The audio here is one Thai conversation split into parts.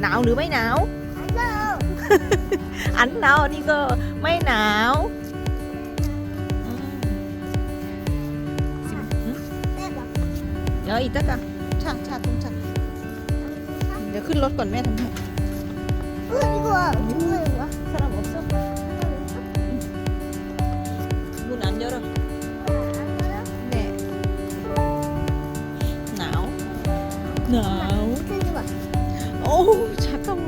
หนาวหรือไม่หนาว อันหนาวนี่ก็ไม่หนาวเดี๋ยวอีกตะกะชาชาตรงชาเดี๋ยวขึ้นรถก่อนแม่ทำให้สลับออกซะมุนอันเยอะเลยหนาวหนาว โอ้차가워.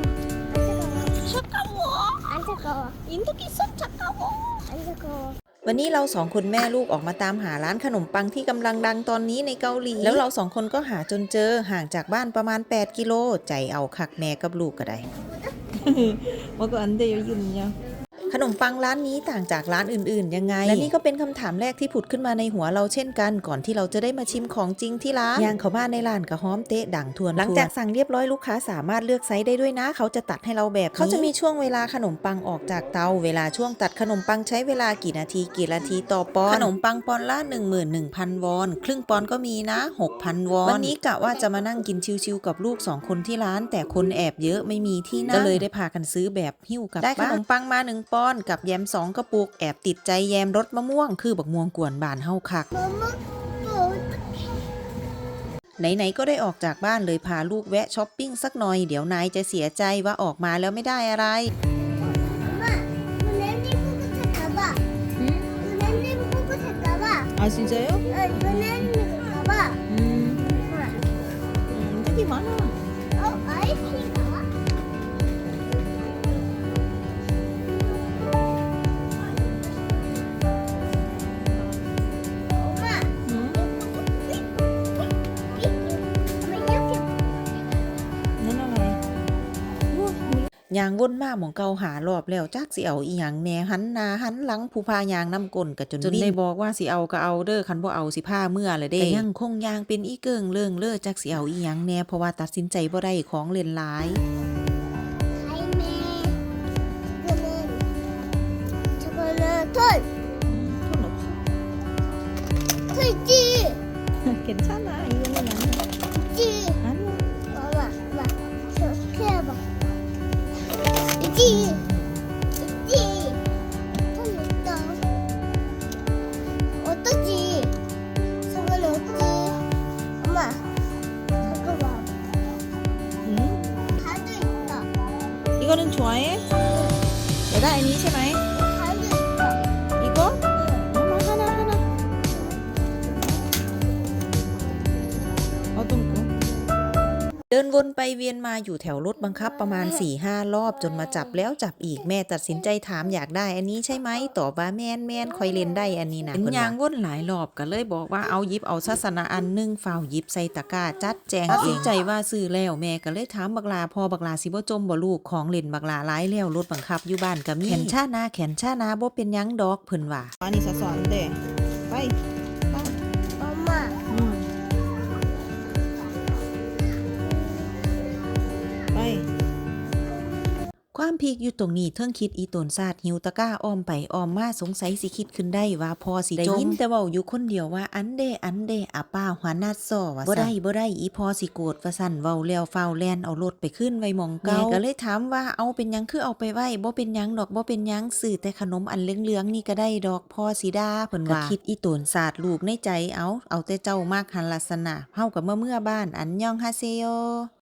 차가워. 인도끼 쏙 차가워. วันนี้เราสองคนแม่ลูกออกมาตามหาร้านขนมปังที่กำลังดังตอนนี้ในเกาหลี แล้วเราสองคนก็หาจนเจอห่างจากบ้านประมาณ 8 กิโล ใจเอาคักแม่กับลูกก็ได้ ว่าก็อันเดียวยืนยัง ขนมปังร้านนี้ต่างจากร้านอื่นๆ ยังไง และนี่ก็เป็นคำถามแรกที่ผุดขึ้นมาในหัวเราเช่นกัน ก่อนที่เราจะได้มาชิมของจริงที่ร้านย่างเขามาในร้านกระหอมเตะดังทวน หลังจากสั่งเรียบร้อยลูกค้าสามารถเลือกไซส์ได้ด้วยนะ เขาจะตัดให้เราแบบนี้เขาจะมีช่วงเวลาขนมปังออกจากเตา เวลาช่วงตัดขนมปังใช้เวลากี่นาทีกี่นาทีต่อปอนด์ขนมปังปอนด์ละ11,000 วอน ครึ่งปอนด์ก็มีนะ 6,000 วอน วันนี้กะว่าจะมานั่งกินชิวๆกับลูกสองคนที่ร้าน แต่คนแอบเยอะไม่มีที่นั่งก็เลยได้พากันซื้อแบบหิ้วกลับได้ขนมปังมาหนึ่งปอนด์กับแยมสองกระปุกแอบติดใจแยมรสมะม่วง คือบักม่วงกวนบานเฮาคัก ไหน ๆ ก็ได้ออกจากบ้านเลยพาลูกแวะช้อปปิ้งสักหน่อย เดี๋ยวนายจะเสียใจว่าออกมาแล้วไม่ได้อะไร 아 진짜요? 음, 음 되게 많아. ยางวนมาหมองเก่าหารอบแล้วจักสิเอาอีหยังแหน่หันหน้าหันหลังผู้พายางน้ำกลนกะจนจนได้บอกว่าสิเอาก็เอาเด้อคันบ่เอาสิพาเมื่อเลยเด้แต่ยังคงยางเป็นอีเกิงเลิงเลิอจักสิเอาอีหยังแหน่เพราะว่าตัดสินใจบ่ได้ของเล่นหลาย 이거는 좋아해? 얘가 애니 ใช่ เดินวนไปเวียนมาอยู่แถวรถบังคับประมาณ4-5รอบจนมาจับแล้วจับอีกแม่ตัดสินใจถามอยากได้อันนี้ใช่ไหมตอบว่าแม่นแม่นคอยเล่นได้อันนี้นะเป็นยางวนหลายรอบก็เลยบอกว่าเอาหยิบเอาศาสนาอันหนึงฝ้าวหยิบใส่ตะกร้าจัดแจงเองตัดสินใจว่าซื้อแล้วแม่ก็เลยถามบักลาพอบักลาสิบ่จมบ่ลูกของเล่นบักลาหลายแล้วรถบังคับอยู่บ้านก็มีแขนชานาแขนชานาบ่เป็นหยังดอกเพิ่นว่าอันนี้สะสอนเด้ไป ความพีกอยู่ตรงนี้เทิงคิดอีตนซาดหิวตะกร้าอ้อมไปอ้อมมาสงสัยสิคิดขึ้นได้ว่าพอสิจมได้ยินแต่เว้าอยู่คนเดียวว่าอันเดอันเดอาป้าหัวนาดซ้อว่าบ่ได้บ่ได้อีพอสิโกรธว่าสั่นเว้าแล้วฟ้าวแลนเอารถไปขึ้นไว้หมองเก่าแม่ก็เลยถามว่าเอาเป็นหยังคือเอาไปไว้บ่เป็นหยังดอกบ่เป็นหยังซื้อแต่ขนมอันเหลืองๆนี่ก็ได้ดอกพอสิดาเพิ่นว่าก็คิดอีตนซาดลูกในใจเอาเอาแต่เจ้ามากหันลักษณะเฮากับเมื่อเมื่อบ้านอันยองฮาเซโย